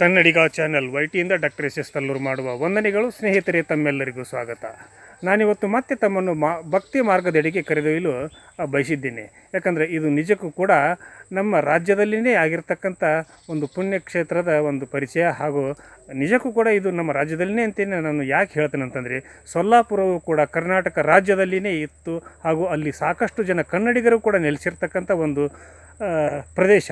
ಕನ್ನಡಿಗ channel ವೈಟಿಯಿಂದ doctor S S Tallur ಮಾಡುವ ವಂದನೆಗಳು, ಸ್ನೇಹಿತರೆ, ತಮ್ಮೆಲ್ಲರಿಗೂ ಸ್ವಾಗತ. ನಾನಿವತ್ತು ಮತ್ತೆ ತಮ್ಮನ್ನು ಮಾ, ಭಕ್ತಿ ಮಾರ್ಗದೆಡೆಗೆ ಕರೆದೊಯ್ಯಲು ಬಯಸಿದ್ದೇನೆ. ಯಾಕಂದರೆ ಇದು ನಿಜಕ್ಕೂ ಕೂಡ ನಮ್ಮ ರಾಜ್ಯದಲ್ಲಿನೇ ಆಗಿರ್ತಕ್ಕಂಥ ಒಂದು ಪುಣ್ಯಕ್ಷೇತ್ರದ ಒಂದು ಪರಿಚಯ ಹಾಗೂ ನಿಜಕ್ಕೂ ಕೂಡ ಇದು ನಮ್ಮ ರಾಜ್ಯದಲ್ಲಿನೇ ಅಂತೇನೆ ನಾನು ಯಾಕೆ ಹೇಳ್ತೇನೆ ಅಂತಂದರೆ, ಸೊಲ್ಲಾಪುರವು ಕೂಡ ಕರ್ನಾಟಕ ರಾಜ್ಯದಲ್ಲಿನೇ ಇತ್ತು ಹಾಗೂ ಅಲ್ಲಿ ಸಾಕಷ್ಟು ಜನ ಕನ್ನಡಿಗರು ಕೂಡ ನೆಲೆಸಿರ್ತಕ್ಕಂಥ ಒಂದು ಪ್ರದೇಶ.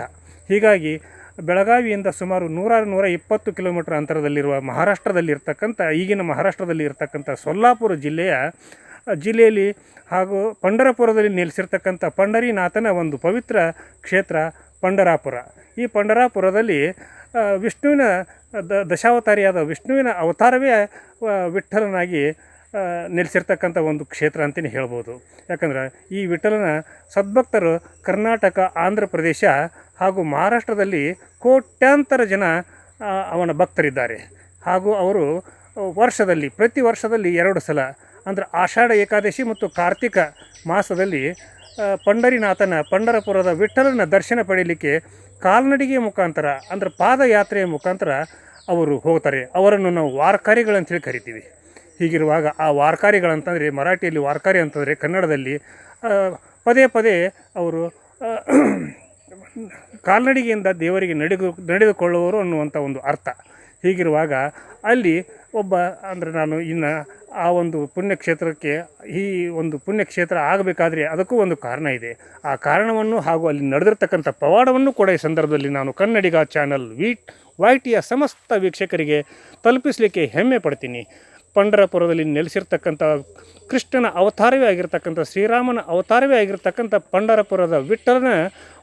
ಹೀಗಾಗಿ ಬೆಳಗಾವಿಯಿಂದ ಸುಮಾರು ನೂರಾರು ನೂರ ಇಪ್ಪತ್ತು ಕಿಲೋಮೀಟರ್ ಅಂತರದಲ್ಲಿರುವ ಮಹಾರಾಷ್ಟ್ರದಲ್ಲಿರ್ತಕ್ಕಂಥ, ಈಗಿನ ಮಹಾರಾಷ್ಟ್ರದಲ್ಲಿ ಇರ್ತಕ್ಕಂಥ ಸೊಲ್ಲಾಪುರ ಜಿಲ್ಲೆಯ ಜಿಲ್ಲೆಯಲ್ಲಿ ಹಾಗೂ ಪಂಡರಪುರದಲ್ಲಿ ನೆಲೆಸಿರ್ತಕ್ಕಂಥ ಪಂಡರಿನಾಥನ ಒಂದು ಪವಿತ್ರ ಕ್ಷೇತ್ರ ಪಂಡರಾಪುರ. ಈ ಪಂಡರಾಪುರದಲ್ಲಿ ವಿಷ್ಣುವಿನ ದ, ದಶಾವತಾರಿಯಾದ ವಿಷ್ಣುವಿನ ಅವತಾರವೇ ವಿಠ್ಠಲನಾಗಿ ನೆಲೆಸಿರ್ತಕ್ಕಂಥ ಒಂದು ಕ್ಷೇತ್ರ ಅಂತಲೇ ಹೇಳ್ಬೋದು. ಯಾಕಂದ್ರೆ ಈ ವಿಠಲನ ಸದ್ಭಕ್ತರು ಕರ್ನಾಟಕ, ಆಂಧ್ರ ಪ್ರದೇಶ ಹಾಗೂ ಮಹಾರಾಷ್ಟ್ರದಲ್ಲಿ ಕೋಟ್ಯಾಂತರ ಜನ ಅವನ ಭಕ್ತರಿದ್ದಾರೆ. ಹಾಗೂ ಅವರು ವರ್ಷದಲ್ಲಿ, ಪ್ರತಿ ವರ್ಷದಲ್ಲಿ ಎರಡು ಸಲ, ಅಂದರೆ ಆಷಾಢ ಏಕಾದಶಿ ಮತ್ತು ಕಾರ್ತಿಕ ಮಾಸದಲ್ಲಿ ಪಂಡರಿನಾಥನ, ಪಂಡರಪುರದ ವಿಠಲನ ದರ್ಶನ ಪಡೆಯಲಿಕ್ಕೆ ಕಾಲ್ನಡಿಗೆ ಮುಖಾಂತರ, ಅಂದರೆ ಪಾದಯಾತ್ರೆಯ ಮುಖಾಂತರ ಅವರು ಹೋಗ್ತಾರೆ. ಅವರನ್ನು ನಾವು ವಾರ್ಕಾರಿಗಳಂತೇಳಿ ಕರಿತೀವಿ. ಹೀಗಿರುವಾಗ ಆ ವಾರ್ಕಾರಿಗಳಂತಂದರೆ ಮರಾಠಿಯಲ್ಲಿ ವಾರ್ಕಾರಿ ಅಂತಂದರೆ ಕನ್ನಡದಲ್ಲಿ ಪದೇ ಪದೇ ಅವರು ಕಾಲ್ನಡಿಗೆಯಿಂದ ದೇವರಿಗೆ ನಡೆದು ನಡೆದುಕೊಳ್ಳುವರು ಅನ್ನುವಂಥ ಒಂದು ಅರ್ಥ. ಹೀಗಿರುವಾಗ ಅಲ್ಲಿ ಒಬ್ಬ, ಅಂದರೆ ನಾನು ಇನ್ನು ಆ ಒಂದು ಪುಣ್ಯಕ್ಷೇತ್ರಕ್ಕೆ, ಈ ಒಂದು ಪುಣ್ಯಕ್ಷೇತ್ರ ಆಗಬೇಕಾದ್ರೆ ಅದಕ್ಕೂ ಒಂದು ಕಾರಣ ಇದೆ. ಆ ಕಾರಣವನ್ನು ಹಾಗೂ ಅಲ್ಲಿ ನಡೆದಿರ್ತಕ್ಕಂಥ ಪವಾಡವನ್ನು ಕೂಡ ಈ ಸಂದರ್ಭದಲ್ಲಿ ನಾನು ಕನ್ನಡಿಗ ಚಾನಲ್ ವೀಟ್ ವೈಟಿಯ ಸಮಸ್ತ ವೀಕ್ಷಕರಿಗೆ ತಲುಪಿಸಲಿಕ್ಕೆ ಹೆಮ್ಮೆ ಪಡ್ತೀನಿ. ಪಂಡರಪುರದಲ್ಲಿ ನೆಲೆಸಿರ್ತಕ್ಕಂಥ ಕೃಷ್ಣನ ಅವತಾರವೇ ಆಗಿರ್ತಕ್ಕಂಥ ಶ್ರೀರಾಮನ ಅವತಾರವೇ ಆಗಿರ್ತಕ್ಕಂಥ ಪಂಡರಪುರದ ವಿಠಲನ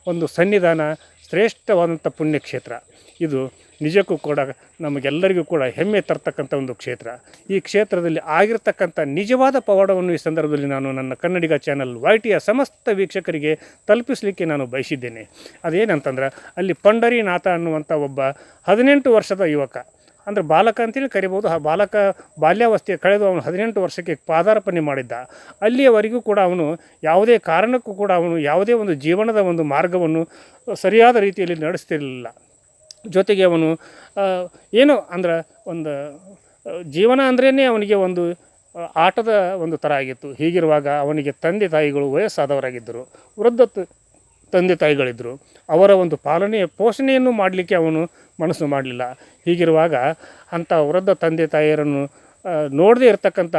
ಒಂದು ಸನ್ನಿಧಾನ ಶ್ರೇಷ್ಠವಾದಂಥ ಪುಣ್ಯಕ್ಷೇತ್ರ. ಇದು ನಿಜಕ್ಕೂ ಕೂಡ ನಮಗೆಲ್ಲರಿಗೂ ಕೂಡ ಹೆಮ್ಮೆ ತರ್ತಕ್ಕಂಥ ಒಂದು ಕ್ಷೇತ್ರ. ಈ ಕ್ಷೇತ್ರದಲ್ಲಿ ಆಗಿರ್ತಕ್ಕಂಥ ನಿಜವಾದ ಪವಾಡವನ್ನು ಈ ಸಂದರ್ಭದಲ್ಲಿ ನಾನು ನನ್ನ ಕನ್ನಡಿಗ ಚಾನಲ್ ವೈಟಿಯ ಸಮಸ್ತ ವೀಕ್ಷಕರಿಗೆ ತಲುಪಿಸಲಿಕ್ಕೆ ನಾನು ಬಯಸಿದ್ದೇನೆ. ಅದೇನಂತಂದ್ರೆ ಅಲ್ಲಿ ಪಂಡರಿನಾಥ ಅನ್ನುವಂಥ ಒಬ್ಬ ಹದಿನೆಂಟು ವರ್ಷದ ಯುವಕ ಅಂದರೆ ಬಾಲಕ ಅಂತೇಳಿ ಕರಿಬೋದು. ಆ ಬಾಲಕ ಬಾಲ್ಯಾವಸ್ಥೆ ಕಳೆದು ಅವನು ಹದಿನೆಂಟು ವರ್ಷಕ್ಕೆ ಪಾದಾರ್ಪಣೆ ಮಾಡಿದ್ದ. ಅಲ್ಲಿಯವರೆಗೂ ಕೂಡ ಅವನು ಯಾವುದೇ ಕಾರಣಕ್ಕೂ ಕೂಡ ಅವನು ಯಾವುದೇ ಒಂದು ಜೀವನದ ಒಂದು ಮಾರ್ಗವನ್ನು ಸರಿಯಾದ ರೀತಿಯಲ್ಲಿ ನಡೆಸ್ತಿರಲಿಲ್ಲ. ಜೊತೆಗೆ ಅವನು ಏನು ಅಂದ್ರೆ ಒಂದು ಜೀವನ ಅಂದ್ರೇ ಅವನಿಗೆ ಒಂದು ಆಟದ ಒಂದು ಥರ ಆಗಿತ್ತು. ಹೀಗಿರುವಾಗ ಅವನಿಗೆ ತಂದೆ ತಾಯಿಗಳು ವಯಸ್ಸಾದವರಾಗಿದ್ದರು. ವೃದ್ಧ ತಂದೆ ತಾಯಿಗಳಿದ್ದರು. ಅವರ ಒಂದು ಪಾಲನೆ ಪೋಷಣೆಯನ್ನು ಮಾಡಲಿಕ್ಕೆ ಅವನು ಮನಸ್ಸು ಮಾಡಲಿಲ್ಲ. ಹೀಗಿರುವಾಗ ಅಂಥ ವೃದ್ಧ ತಂದೆ ತಾಯಿಯರನ್ನು ನೋಡದೇ ಇರತಕ್ಕಂಥ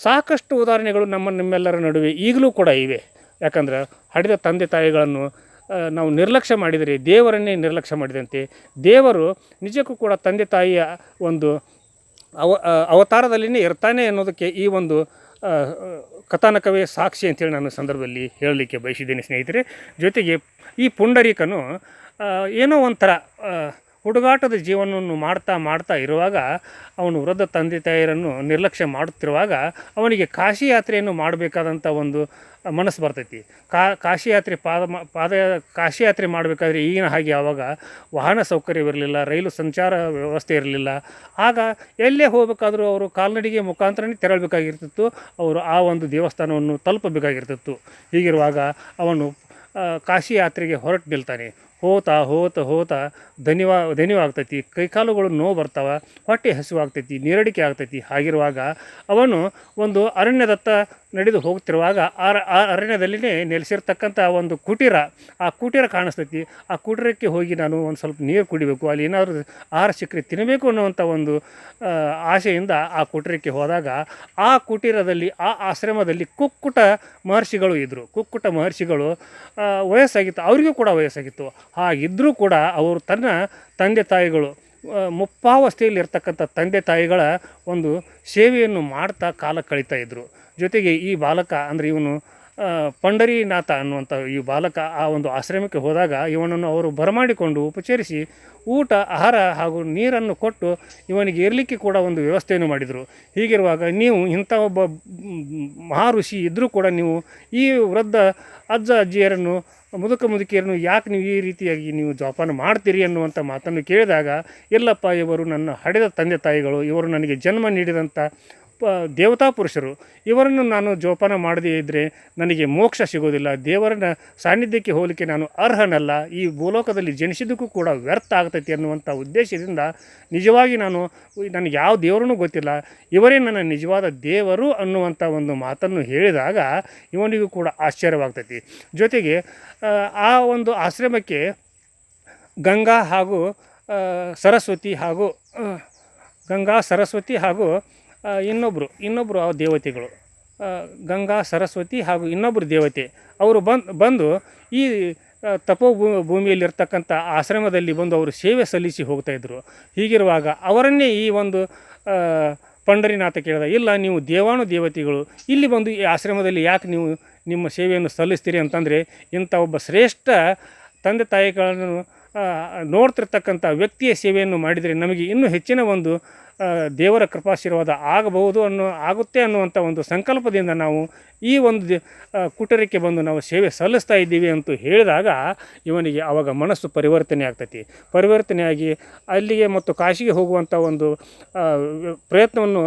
ಸಾಕಷ್ಟು ಉದಾಹರಣೆಗಳು ನಮ್ಮ ನಿಮ್ಮೆಲ್ಲರ ನಡುವೆ ಈಗಲೂ ಕೂಡ ಇವೆ. ಯಾಕಂದ್ರೆ ಹಡಿದ ತಂದೆ ತಾಯಿಗಳನ್ನು ನಾವು ನಿರ್ಲಕ್ಷ್ಯ ಮಾಡಿದರೆ ದೇವರನ್ನೇ ನಿರ್ಲಕ್ಷ್ಯ ಮಾಡಿದಂತೆ ದೇವರು ನಿಜಕ್ಕೂ ಕೂಡ ತಂದೆ ತಾಯಿಯ ಒಂದು ಅವ ಅವತಾರದಲ್ಲಿನೇ ಇರ್ತಾನೆ ಅನ್ನೋದಕ್ಕೆ ಈ ಒಂದು ಕಥಾನಕವೇ ಸಾಕ್ಷಿ ಅಂತೇಳಿ ನಾನು ಸಂದರ್ಭದಲ್ಲಿ ಹೇಳಲಿಕ್ಕೆ ಬಯಸಿದ್ದೇನೆ ಸ್ನೇಹಿತರೆ. ಜೊತೆಗೆ ಈ ಪುಂಡರೀಕನು ಏನೋ ಒಂಥರ ಹುಡುಗಾಟದ ಜೀವನವನ್ನು ಮಾಡ್ತಾ ಮಾಡ್ತಾ ಇರುವಾಗ ಅವನು ವೃದ್ಧ ತಂದೆ ತಾಯಿಯರನ್ನು ನಿರ್ಲಕ್ಷ್ಯ ಮಾಡುತ್ತಿರುವಾಗ ಅವನಿಗೆ ಕಾಶಿ ಯಾತ್ರೆಯನ್ನು ಮಾಡಬೇಕಾದಂಥ ಒಂದು ಮನಸ್ಸು ಬರ್ತೈತಿ. ಕಾ ಕಾಶಿ ಯಾತ್ರೆ ಪಾದ ಪಾದ ಕಾಶಿ ಯಾತ್ರೆ ಮಾಡಬೇಕಾದ್ರೆ ಈಗಿನ ಹಾಗೆ ಆವಾಗ ವಾಹನ ಸೌಕರ್ಯವಿರಲಿಲ್ಲ ರೈಲು ಸಂಚಾರ ವ್ಯವಸ್ಥೆ ಇರಲಿಲ್ಲ. ಆಗ ಎಲ್ಲೇ ಹೋಗಬೇಕಾದರೂ ಅವರು ಕಾಲ್ನಡಿಗೆ ಮುಖಾಂತರನೇ ತೆರಳಬೇಕಾಗಿರ್ತಿತ್ತು. ಅವರು ಆ ಒಂದು ದೇವಸ್ಥಾನವನ್ನು ತಲುಪಬೇಕಾಗಿರ್ತಿತ್ತು. ಹೀಗಿರುವಾಗ ಅವನು ಕಾಶಿ ಯಾತ್ರೆಗೆ ಹೊರಟು ನಿಲ್ತಾನೆ. ಹೋತಾ ಹೋತ ಹೋತಾ ದನಿವಾ ದನಿವಾಗ್ತೈತಿ ಕೈಕಾಲುಗಳು ನೋವು ಬರ್ತಾವೆ, ಹೊಟ್ಟೆ ಹಸಿವಾಗ್ತೈತಿ, ನೀರಡಿಕೆ ಆಗ್ತೈತಿ. ಹಾಗಿರುವಾಗ ಅವನು ಒಂದು ಅರಣ್ಯದತ್ತ ನಡೆದು ಹೋಗ್ತಿರುವಾಗ ಆರ ಆ ಅರಣ್ಯದಲ್ಲಿನೇ ನೆಲೆಸಿರ್ತಕ್ಕಂಥ ಒಂದು ಕುಟೀರ, ಆ ಕುಟೀರ ಕಾಣಿಸ್ತೈತಿ. ಆ ಕುಟೀರಕ್ಕೆ ಹೋಗಿ ನಾನು ಒಂದು ಸ್ವಲ್ಪ ನೀರು ಕುಡಿಬೇಕು, ಅಲ್ಲಿ ಏನಾದರೂ ಆಹಾರ ಸಿಕ್ಕರೆ ತಿನ್ನಬೇಕು ಅನ್ನುವಂಥ ಒಂದು ಆಸೆಯಿಂದ ಆ ಕುಟೀರಕ್ಕೆ ಹೋದಾಗ ಆ ಕುಟೀರದಲ್ಲಿ, ಆ ಆಶ್ರಮದಲ್ಲಿ ಕುಕ್ಕುಟ ಮಹರ್ಷಿಗಳು ಇದ್ದರು ಕುಕ್ಕುಟ ಮಹರ್ಷಿಗಳು ವಯಸ್ಸಾಗಿತ್ತು. ಅವರಿಗೂ ಕೂಡ ವಯಸ್ಸಾಗಿತ್ತು. ಹಾಗಿದ್ದರೂ ಕೂಡ ಅವರು ತನ್ನ ತಂದೆ ತಾಯಿಗಳು ಆ, ಮುಪ್ಪಾವಸ್ಥೆಯಲ್ಲಿ ಇರ್ತಕ್ಕಂಥ ತಂದೆ ತಾಯಿಗಳ ಒಂದು ಸೇವೆಯನ್ನು ಮಾಡ್ತಾ ಕಾಲ ಕಳೀತಾ ಇದ್ದರು ಜೊತೆಗೆ ಈ ಬಾಲಕ ಅಂದರೆ ಇವನು ಪಂಡರಿನಾಥ ಅನ್ನುವಂಥ ಈ ಬಾಲಕ ಆ ಒಂದು ಆಶ್ರಮಕ್ಕೆ ಹೋದಾಗ ಇವನನ್ನು ಅವರು ಬರಮಾಡಿಕೊಂಡು ಉಪಚರಿಸಿ ಊಟ ಆಹಾರ ಹಾಗೂ ನೀರನ್ನು ಕೊಟ್ಟು ಇವನಿಗೆ ಇರಲಿಕ್ಕೆ ಕೂಡ ಒಂದು ವ್ಯವಸ್ಥೆಯನ್ನು ಮಾಡಿದರು. ಹೀಗಿರುವಾಗ ನೀವು ಇಂಥ ಒಬ್ಬ ಮಹಾ ಋಷಿ ಇದ್ದರೂ ಕೂಡ ನೀವು ಈ ವೃದ್ಧ ಅಜ್ಜ ಅಜ್ಜಿಯರನ್ನು ಮುದುಕ ಮುದುಕಿಯರನ್ನು ಯಾಕೆ ನೀವು ಈ ರೀತಿಯಾಗಿ ನೀವು ಜೋಪಾನ ಮಾಡ್ತೀರಿ ಅನ್ನುವಂಥ ಮಾತನ್ನು ಕೇಳಿದಾಗ ಎಲ್ಲಪ್ಪ ಇವರು ನನ್ನ ಹಡೆದ ತಂದೆ ತಾಯಿಗಳು, ಇವರು ನನಗೆ ಜನ್ಮ ನೀಡಿದಂಥ ಪ ದೇವತಾ ಪುರುಷರು ಇವರನ್ನು ನಾನು ಜೋಪಾನ ಮಾಡದೇ ಇದ್ದರೆ ನನಗೆ ಮೋಕ್ಷ ಸಿಗೋದಿಲ್ಲ. ದೇವರನ್ನ ಸಾನ್ನಿಧ್ಯಕ್ಕೆ ಹೋಲಿಕೆ ನಾನು ಅರ್ಹನಲ್ಲ. ಈ ಭೂಲೋಕದಲ್ಲಿ ಜನಿಸಿದ್ದಕ್ಕೂ ಕೂಡ ವ್ಯರ್ಥ ಆಗ್ತೈತಿ ಅನ್ನುವಂಥ ಉದ್ದೇಶದಿಂದ ನಿಜವಾಗಿ ನಾನು ನನಗೆ ಯಾವ ದೇವರೂ ಗೊತ್ತಿಲ್ಲ. ಇವರೇ ನನ್ನ ನಿಜವಾದ ದೇವರು ಅನ್ನುವಂಥ ಒಂದು ಮಾತನ್ನು ಹೇಳಿದಾಗ ಇವನಿಗೂ ಕೂಡ ಆಶ್ಚರ್ಯವಾಗ್ತೈತಿ. ಜೊತೆಗೆ ಆ, ಒಂದು ಆಶ್ರಮಕ್ಕೆ ಗಂಗಾ ಹಾಗೂ ಸರಸ್ವತಿ ಹಾಗೂ ಗಂಗಾ ಸರಸ್ವತಿ ಹಾಗೂ ಇನ್ನೊಬ್ಬರು ಇನ್ನೊಬ್ಬರು ಆ ದೇವತೆಗಳು. ಗಂಗಾ, ಸರಸ್ವತಿ ಹಾಗೂ ಇನ್ನೊಬ್ಬರು ದೇವತೆ. ಅವರು ಬಂದು ಬಂದು ಈ ತಪೋ ಭೂಮಿಯಲ್ಲಿರ್ತಕ್ಕಂಥ ಆಶ್ರಮದಲ್ಲಿ ಬಂದು ಅವರು ಸೇವೆ ಸಲ್ಲಿಸಿ ಹೋಗ್ತಾಯಿದ್ರು ಹೀಗಿರುವಾಗ ಅವರನ್ನೇ ಈ ಒಂದು ಪಂಡರಿನಾಥ ಕೇಳಿದ, ಇಲ್ಲ ನೀವು ದೇವಾನು ದೇವತೆಗಳು, ಇಲ್ಲಿ ಬಂದು ಈ ಆಶ್ರಮದಲ್ಲಿ ಯಾಕೆ ನೀವು ನಿಮ್ಮ ಸೇವೆಯನ್ನು ಸಲ್ಲಿಸ್ತೀರಿ ಅಂತಂದರೆ, ಇಂಥ ಒಬ್ಬ ಶ್ರೇಷ್ಠ ತಂದೆ ತಾಯಿಗಳನ್ನು ನೋಡ್ತಿರ್ತಕ್ಕಂಥ ವ್ಯಕ್ತಿಯ ಸೇವೆಯನ್ನು ಮಾಡಿದರೆ ನಮಗೆ ಇನ್ನೂ ಹೆಚ್ಚಿನ ಒಂದು ದೇವರ ಕೃಪಾಶೀರ್ವಾದ ಆಗಬಹುದು ಅನ್ನೋ, ಆಗುತ್ತೆ ಅನ್ನುವಂಥ ಒಂದು ಸಂಕಲ್ಪದಿಂದ ನಾವು ಈ ಒಂದು ಕುಟರಕ್ಕೆ ಬಂದು ನಾವು ಸೇವೆ ಸಲ್ಲಿಸ್ತಾ ಇದ್ದೀವಿ ಅಂತ ಹೇಳಿದಾಗ ಇವನಿಗೆ ಆವಾಗ ಮನಸ್ಸು ಪರಿವರ್ತನೆ ಆಗ್ತೈತಿ. ಪರಿವರ್ತನೆಯಾಗಿ ಅಲ್ಲಿಗೆ ಮತ್ತು ಕಾಶಿಗೆ ಹೋಗುವಂಥ ಒಂದು ಪ್ರಯತ್ನವನ್ನು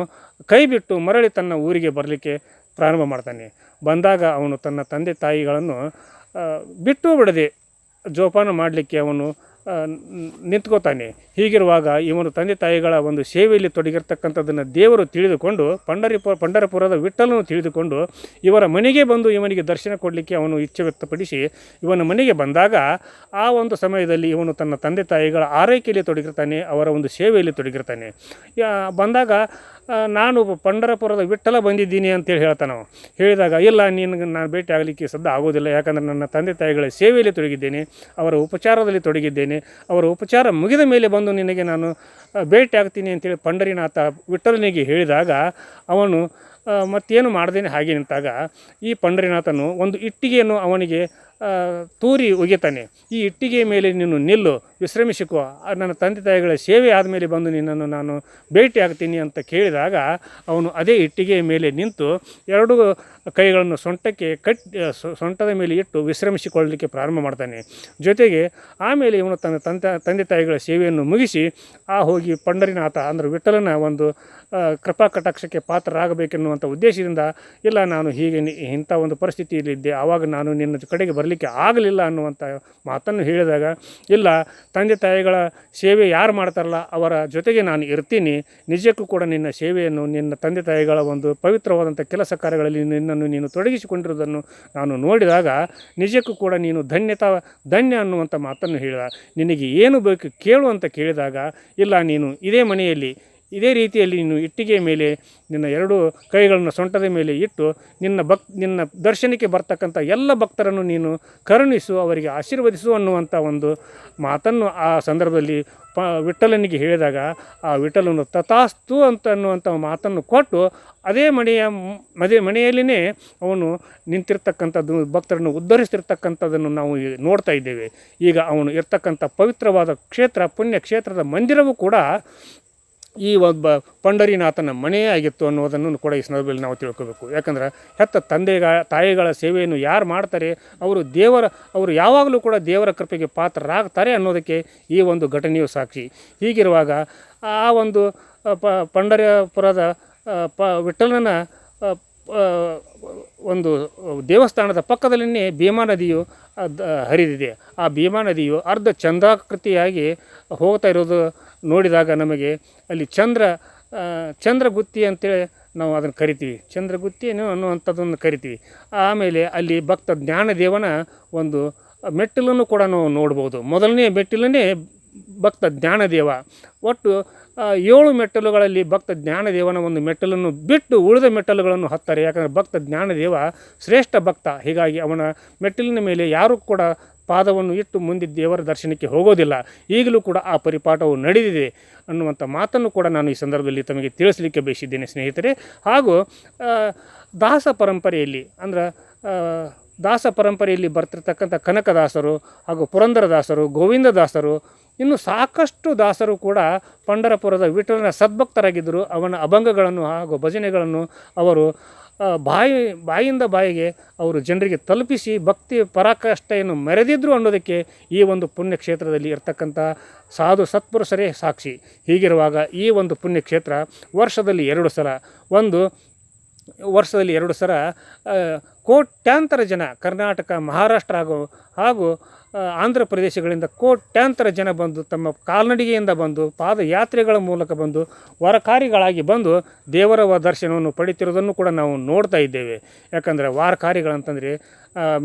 ಕೈಬಿಟ್ಟು ಮರಳಿ ತನ್ನ ಊರಿಗೆ ಬರಲಿಕ್ಕೆ ಪ್ರಾರಂಭ ಮಾಡ್ತಾನೆ. ಬಂದಾಗ ಅವನು ತನ್ನ ತಂದೆ ತಾಯಿಗಳನ್ನು ಬಿಟ್ಟು ಬಿಡದೆ ಜೋಪಾನ ಮಾಡಲಿಕ್ಕೆ ಅವನು ನಿಂತ್ಕೋತಾನೆ. ಹೀಗಿರುವಾಗ ಇವನು ತಂದೆ ತಾಯಿಗಳ ಒಂದು ಸೇವೆಯಲ್ಲಿ ತೊಡಗಿರ್ತಕ್ಕಂಥದ್ದನ್ನು ದೇವರು ತಿಳಿದುಕೊಂಡು ಪಂಡರಿಪುರ ಪಂಡರಪುರದ ವಿಠಲನ್ನು ತಿಳಿದುಕೊಂಡು ಇವರ ಮನೆಗೆ ಬಂದು ಇವನಿಗೆ ದರ್ಶನ ಕೊಡಲಿಕ್ಕೆ ಅವನು ಇಚ್ಛೆ ವ್ಯಕ್ತಪಡಿಸಿ ಇವನ ಮನೆಗೆ ಬಂದಾಗ ಆ ಒಂದು ಸಮಯದಲ್ಲಿ ಇವನು ತನ್ನ ತಂದೆ ತಾಯಿಗಳ ಆರೈಕೆಯಲ್ಲಿ ತೊಡಗಿರ್ತಾನೆ, ಅವರ ಒಂದು ಸೇವೆಯಲ್ಲಿ ತೊಡಗಿರ್ತಾನೆ. ಬಂದಾಗ ನಾನು ಪಂಡರಪುರದ ವಿಠಲ ಬಂದಿದ್ದೀನಿ ಅಂತೇಳಿ ಹೇಳ್ತಾನೆ ನಾವು ಹೇಳಿದಾಗ, ಇಲ್ಲ, ನಿನಗೆ ನಾನು ಭೇಟಿ ಆಗಲಿಕ್ಕೆ ಸದ್ದ ಆಗೋದಿಲ್ಲ, ಯಾಕಂದರೆ ನನ್ನ ತಂದೆ ತಾಯಿಗಳ ಸೇವೆಯಲ್ಲಿ ತೊಡಗಿದ್ದೇನೆ, ಅವರ ಉಪಚಾರದಲ್ಲಿ ತೊಡಗಿದ್ದೇನೆ, ಅವರ ಉಪಚಾರ ಮುಗಿದ ಮೇಲೆ ಬಂದು ನಿನಗೆ ನಾನು ಭೇಟಿ ಆಗ್ತೀನಿ ಅಂತೇಳಿ ಪಂಡರಿನಾಥ ವಿಠಲನಿಗೆ ಹೇಳಿದಾಗ, ಅವನು ಮತ್ತೇನು ಮಾಡ್ದೇನೆ ಹಾಗೆ ನಿಂತಾಗ, ಈ ಪಂಡರಿನಾಥನು ಒಂದು ಇಟ್ಟಿಗೆಯನ್ನು ಅವನಿಗೆ ತೂರಿ ಒಗಿತಾನೆ ಈ ಇಟ್ಟಿಗೆಯ ಮೇಲೆ ನೀನು ನಿಲ್ಲು, ವಿಶ್ರಮಿಸಿಕೋ. ನನ್ನ ತಂದೆ ತಾಯಿಗಳ ಸೇವೆ ಆದಮೇಲೆ ಬಂದು ನಿನ್ನನ್ನು ನಾನು ಭೇಟಿ ಆಗ್ತೀನಿ ಅಂತ ಕೇಳಿದಾಗ ಅವನು ಅದೇ ಇಟ್ಟಿಗೆಯ ಮೇಲೆ ನಿಂತು ಎರಡು ಕೈಗಳನ್ನು ಸೊಂಟಕ್ಕೆ ಕಟ್ ಸೊಂಟದ ಮೇಲೆ ಇಟ್ಟು ವಿಶ್ರಮಿಸಿಕೊಳ್ಳಲಿಕ್ಕೆ ಪ್ರಾರಂಭ ಮಾಡ್ತಾನೆ. ಜೊತೆಗೆ ಆಮೇಲೆ ಇವನು ತನ್ನ ತಂದೆ ತಂದೆ ತಾಯಿಗಳ ಸೇವೆಯನ್ನು ಮುಗಿಸಿ ಆ ಹೋಗಿ ಪಂಡರಿನಾಥ, ಅಂದರೆ ವಿಠಲನ ಒಂದು ಕೃಪಾ ಕಟಾಕ್ಷಕ್ಕೆ ಪಾತ್ರರಾಗಬೇಕೆನ್ನುವಂಥ ಉದ್ದೇಶದಿಂದ, ಇಲ್ಲ, ನಾನು ಹೀಗೆ ಇಂಥ ಒಂದು ಪರಿಸ್ಥಿತಿಯಲ್ಲಿದ್ದೆ, ಆವಾಗ ನಾನು ನಿನ್ನ ಕಡೆಗೆ ಬರಲಿಕ್ಕೆ ಆಗಲಿಲ್ಲ ಅನ್ನುವಂಥ ಮಾತನ್ನು ಹೇಳಿದಾಗ, ಇಲ್ಲ, ತಂದೆ ತಾಯಿಗಳ ಸೇವೆ ಯಾರು ಮಾಡ್ತಾರಲ್ಲ ಅವರ ಜೊತೆಗೆ ನಾನು ಇರ್ತೀನಿ, ನಿಜಕ್ಕೂ ಕೂಡ ನಿನ್ನ ಸೇವೆಯನ್ನು ನಿನ್ನ ತಂದೆ ತಾಯಿಗಳ ಒಂದು ಪವಿತ್ರವಾದಂಥ ಕೆಲಸ ಕಾರ್ಯಗಳಲ್ಲಿ ನಿನ್ನನ್ನು ನೀನು ತೊಡಗಿಸಿಕೊಂಡಿರುವುದನ್ನು ನಾನು ನೋಡಿದಾಗ, ನಿಜಕ್ಕೂ ಕೂಡ ನೀನು ಧನ್ಯತಾ, ಧನ್ಯ ಅನ್ನುವಂಥ ಮಾತನ್ನು ಹೇಳಿದ. ನಿನಗೆ ಏನು ಬೇಕು ಕೇಳು ಅಂತ ಕೇಳಿದಾಗ, ಇಲ್ಲ, ನೀನು ಇದೇ ಮನೆಯಲ್ಲಿ ಇದೇ ರೀತಿಯಲ್ಲಿ ನೀನು ಇಟ್ಟಿಗೆಯ ಮೇಲೆ ನಿನ್ನ ಎರಡು ಕೈಗಳನ್ನು ಸೊಂಟದ ಮೇಲೆ ಇಟ್ಟು ನಿನ್ನ ಭಕ್, ನಿನ್ನ ದರ್ಶನಕ್ಕೆ ಬರ್ತಕ್ಕಂಥ ಎಲ್ಲ ಭಕ್ತರನ್ನು ನೀನು ಕರುಣಿಸು, ಅವರಿಗೆ ಆಶೀರ್ವದಿಸು ಅನ್ನುವಂಥ ಒಂದು ಮಾತನ್ನು ಆ ಸಂದರ್ಭದಲ್ಲಿ ಪ ವಿಠಲನಿಗೆ ಹೇಳಿದಾಗ ಆ ವಿಠಲನು ತಥಾಸ್ತು ಅಂತ ಅನ್ನುವಂಥ ಮಾತನ್ನು ಕೊಟ್ಟು ಅದೇ ಮನೆಯ ಅದೇ ಮನೆಯಲ್ಲಿನೇ ಅವನು ನಿಂತಿರ್ತಕ್ಕಂಥದ್ದು, ಭಕ್ತರನ್ನು ಉದ್ಧರಿಸ್ತಿರ್ತಕ್ಕಂಥದ್ದನ್ನು ನಾವು ನೋಡ್ತಾ ಇದ್ದೇವೆ. ಈಗ ಅವನು ಇರ್ತಕ್ಕಂಥ ಪವಿತ್ರವಾದ ಕ್ಷೇತ್ರ ಪುಣ್ಯ ಕ್ಷೇತ್ರದ ಮಂದಿರವೂ ಕೂಡ ಈ ಒಬ್ಬ ಪಂಡರಿನಾಥನ ಮನೆಯೇ ಆಗಿತ್ತು ಅನ್ನೋದನ್ನು ಕೂಡ ಈ ಸಂದರ್ಭದಲ್ಲಿ ನಾವು ತಿಳ್ಕೋಬೇಕು. ಯಾಕಂದ್ರೆ ಹೆತ್ತ ತಂದೆಗ, ತಾಯಿಗಳ ಸೇವೆಯನ್ನು ಯಾರು ಮಾಡ್ತಾರೆ, ಅವರು ದೇವರ, ಅವರು ಯಾವಾಗಲೂ ಕೂಡ ದೇವರ ಕೃಪೆಗೆ ಪಾತ್ರರಾಗ್ತಾರೆ ಅನ್ನೋದಕ್ಕೆ ಈ ಒಂದು ಘಟನೆಯು ಸಾಕ್ಷಿ. ಹೀಗಿರುವಾಗ ಆ ಒಂದು ಪ, ಪಂಡರಪುರದ ಪ, ವಿಠಲನ ಒಂದು ದೇವಸ್ಥಾನದ ಪಕ್ಕದಲ್ಲಿನೇ ಭೀಮಾ ನದಿಯು ಹರಿದಿದೆ. ಆ ಭೀಮಾ ನದಿಯು ಅರ್ಧ ಚಂದ್ರಾಕೃತಿಯಾಗಿ ಹೋಗ್ತಾ ಇರೋದು ನೋಡಿದಾಗ ನಮಗೆ ಅಲ್ಲಿ ಚಂದ್ರ ಚಂದ್ರಗುತ್ತಿ ಅಂತೇಳಿ ನಾವು ಅದನ್ನು ಕರಿತೀವಿ. ಚಂದ್ರಗುತ್ತಿ ಏನೋ ಅನ್ನುವಂಥದ್ದನ್ನು ಕರಿತೀವಿ. ಆಮೇಲೆ ಅಲ್ಲಿ ಭಕ್ತ ಜ್ಞಾನದೇವನ ಒಂದು ಮೆಟ್ಟಿಲನ್ನು ಕೂಡ ನಾವು ನೋಡ್ಬೋದು. ಮೊದಲನೇ ಮೆಟ್ಟಿಲನ್ನೇ ಭಕ್ತ ಜ್ಞಾನದೇವ. ಒಟ್ಟು ಏಳು ಮೆಟ್ಟಲುಗಳಲ್ಲಿ ಭಕ್ತ ಜ್ಞಾನದೇವನ ಒಂದು ಮೆಟ್ಟಲನ್ನು ಬಿಟ್ಟು ಉಳಿದ ಮೆಟ್ಟಲುಗಳನ್ನು ಹತ್ತಾರೆ. ಯಾಕಂದರೆ ಭಕ್ತ ಜ್ಞಾನದೇವ ಶ್ರೇಷ್ಠ ಭಕ್ತ. ಹೀಗಾಗಿ ಅವನ ಮೆಟ್ಟಲಿನ ಮೇಲೆ ಯಾರೂ ಕೂಡ ಪಾದವನ್ನು ಇಟ್ಟು ಮುಂದೆ ದೇವರ ದರ್ಶನಕ್ಕೆ ಹೋಗೋದಿಲ್ಲ. ಈಗಲೂ ಕೂಡ ಆ ಪರಿಪಾಠವು ನಡೆದಿದೆ ಅನ್ನುವಂಥ ಮಾತನ್ನು ಕೂಡ ನಾನು ಈ ಸಂದರ್ಭದಲ್ಲಿ ತಮಗೆ ತಿಳಿಸಲಿಕ್ಕೆ ಬಯಸಿದ್ದೇನೆ ಸ್ನೇಹಿತರೆ. ಹಾಗೂ ದಾಸ ಪರಂಪರೆಯಲ್ಲಿ ಅಂದ್ರೆ ದಾಸ ಪರಂಪರೆಯಲ್ಲಿ ಬರ್ತಿರ್ತಕ್ಕಂಥ ಕನಕದಾಸರು ಹಾಗೂ ಪುರಂದರದಾಸರು, ಗೋವಿಂದದಾಸರು ಇನ್ನು ಸಾಕಷ್ಟು ದಾಸರು ಕೂಡ ಪಂಡರಪುರದ ವಿಠಲನ ಸದ್ಭಕ್ತರಾಗಿದ್ದರು. ಅವನ ಅಭಂಗಗಳನ್ನು ಹಾಗೂ ಭಜನೆಗಳನ್ನು ಅವರು ಬಾಯಿ ಬಾಯಿಂದ ಬಾಯಿಗೆ ಅವರು ಜನರಿಗೆ ತಲುಪಿಸಿ ಭಕ್ತಿ ಪರಾಕಷ್ಟೆಯನ್ನು ಮೆರೆದಿದ್ರು ಅನ್ನೋದಕ್ಕೆ ಈ ಒಂದು ಪುಣ್ಯಕ್ಷೇತ್ರದಲ್ಲಿ ಇರತಕ್ಕಂಥ ಸಾಧು ಸತ್ಪುರುಷರೇ ಸಾಕ್ಷಿ. ಹೀಗಿರುವಾಗ ಈ ಒಂದು ಪುಣ್ಯಕ್ಷೇತ್ರ ವರ್ಷದಲ್ಲಿ ಎರಡು ಸಲ. ಒಂದು ವರ್ಷದಲ್ಲಿ ಎರಡು ಸಲ ಕೋಟ್ಯಾಂತರ ಜನ ಕರ್ನಾಟಕ, ಮಹಾರಾಷ್ಟ್ರ ಹಾಗೂ ಹಾಗೂ ಆಂಧ್ರ ಪ್ರದೇಶಗಳಿಂದ ಕೋಟ್ಯಾಂತರ ಜನ ಬಂದು ತಮ್ಮ ಕಾಲ್ನಡಿಗೆಯಿಂದ ಬಂದು ಪಾದಯಾತ್ರೆಗಳ ಮೂಲಕ ಬಂದು ವಾರಕಾರಿಗಳಾಗಿ ಬಂದು ದೇವರ ದರ್ಶನವನ್ನು ಪಡಿತಿರೋದನ್ನು ಕೂಡ ನಾವು ನೋಡ್ತಾ ಇದ್ದೇವೆ. ಯಾಕಂದರೆ ವಾರಕಾರಿಗಳಂತಂದರೆ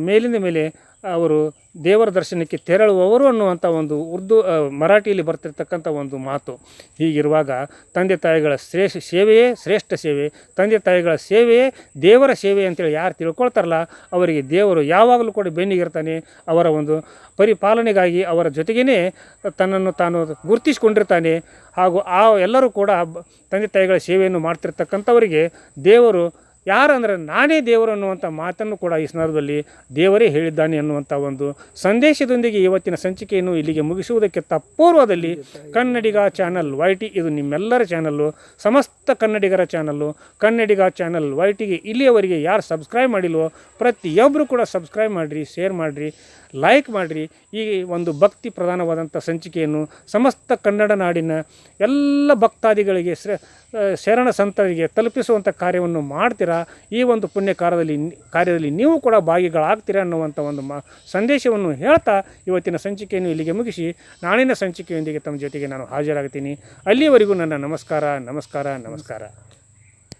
ಮೇಲಿಂದ ಮೇಲೆ ಅವರು ದೇವರ ದರ್ಶನಕ್ಕೆ ತೆರಳುವವರು ಅನ್ನುವಂಥ ಒಂದು ಉರ್ದು ಮರಾಠಿಯಲ್ಲಿ ಬರ್ತಿರ್ತಕ್ಕಂಥ ಒಂದು ಮಾತು. ಹೀಗಿರುವಾಗ ತಂದೆ ತಾಯಿಗಳ ಶ್ರೇಷ್ಠ ಸೇವೆಯೇ ಶ್ರೇಷ್ಠ ಸೇವೆ, ತಂದೆ ತಾಯಿಗಳ ಸೇವೆಯೇ ದೇವರ ಸೇವೆ ಅಂತೇಳಿ ಯಾರು ತಿಳ್ಕೊಳ್ತಾರಲ್ಲ, ಅವರಿಗೆ ದೇವರು ಯಾವಾಗಲೂ ಕೂಡ ಬೆನ್ನಿಗಿರ್ತಾನೆ. ಅವರ ಒಂದು ಪರಿಪಾಲನೆಗಾಗಿ ಅವರ ಜೊತೆಗೇ ತನ್ನನ್ನು ತಾನು ಗುರುತಿಸಿಕೊಂಡಿರ್ತಾನೆ. ಹಾಗೂ ಆ ಎಲ್ಲರೂ ಕೂಡ ತಂದೆ ತಾಯಿಗಳ ಸೇವೆಯನ್ನು ಮಾಡ್ತಿರ್ತಕ್ಕಂಥವರಿಗೆ ದೇವರು ಯಾರಂದರೆ ನಾನೇ ದೇವರು ಅನ್ನುವಂಥ ಮಾತನ್ನು ಕೂಡ ಈ ಸಂದರ್ಭದಲ್ಲಿ ದೇವರೇ ಹೇಳಿದ್ದಾನೆ ಅನ್ನುವಂಥ ಒಂದು ಸಂದೇಶದೊಂದಿಗೆ ಇವತ್ತಿನ ಸಂಚಿಕೆಯನ್ನು ಇಲ್ಲಿಗೆ ಮುಗಿಸುವುದಕ್ಕೆ ತಪ್ಪೂರ್ವದಲ್ಲಿ ಕನ್ನಡಿಗ ಚಾನಲ್ ವೈ ಟಿ ಇದು ನಿಮ್ಮೆಲ್ಲರ ಚಾನಲ್ಲು, ಸಮಸ್ತ ಕನ್ನಡಿಗರ ಚಾನಲ್ಲು, ಕನ್ನಡಿಗ ಚಾನಲ್ ವೈ ಟಿಗೆ ಇಲ್ಲಿಯವರೆಗೆ ಯಾರು ಸಬ್ಸ್ಕ್ರೈಬ್ ಮಾಡಿಲ್ವೋ ಪ್ರತಿಯೊಬ್ಬರು ಕೂಡ ಸಬ್ಸ್ಕ್ರೈಬ್ ಮಾಡಿರಿ, ಶೇರ್ ಮಾಡಿರಿ. ಲೈಕ್ ಮಾಡಿರಿ. ಈ ಒಂದು ಭಕ್ತಿ ಪ್ರಧಾನವಾದಂಥ ಸಂಚಿಕೆಯನ್ನು ಸಮಸ್ತ ಕನ್ನಡ ನಾಡಿನ ಎಲ್ಲ ಭಕ್ತಾದಿಗಳಿಗೆ ಶರಣ ಸಂತರಿಗೆ ತಲುಪಿಸುವಂಥ ಕಾರ್ಯವನ್ನು ಮಾಡ್ತೀರಾ? ಈ ಒಂದು ಪುಣ್ಯ ಕಾರ್ಯದಲ್ಲಿ ಕಾರ್ಯದಲ್ಲಿ ನೀವು ಕೂಡ ಭಾಗಿಗಳಾಗ್ತೀರಾ ಅನ್ನುವಂಥ ಒಂದು ಮಾ, ಸಂದೇಶವನ್ನು ಹೇಳ್ತಾ ಇವತ್ತಿನ ಸಂಚಿಕೆಯನ್ನು ಇಲ್ಲಿಗೆ ಮುಗಿಸಿ ನಾಳಿನ ಸಂಚಿಕೆಯೊಂದಿಗೆ ತಮ್ಮ ಜೊತೆಗೆ ನಾನು ಹಾಜರಾಗ್ತೀನಿ. ಅಲ್ಲಿಯವರೆಗೂ ನನ್ನ ನಮಸ್ಕಾರ ನಮಸ್ಕಾರ ನಮಸ್ಕಾರ.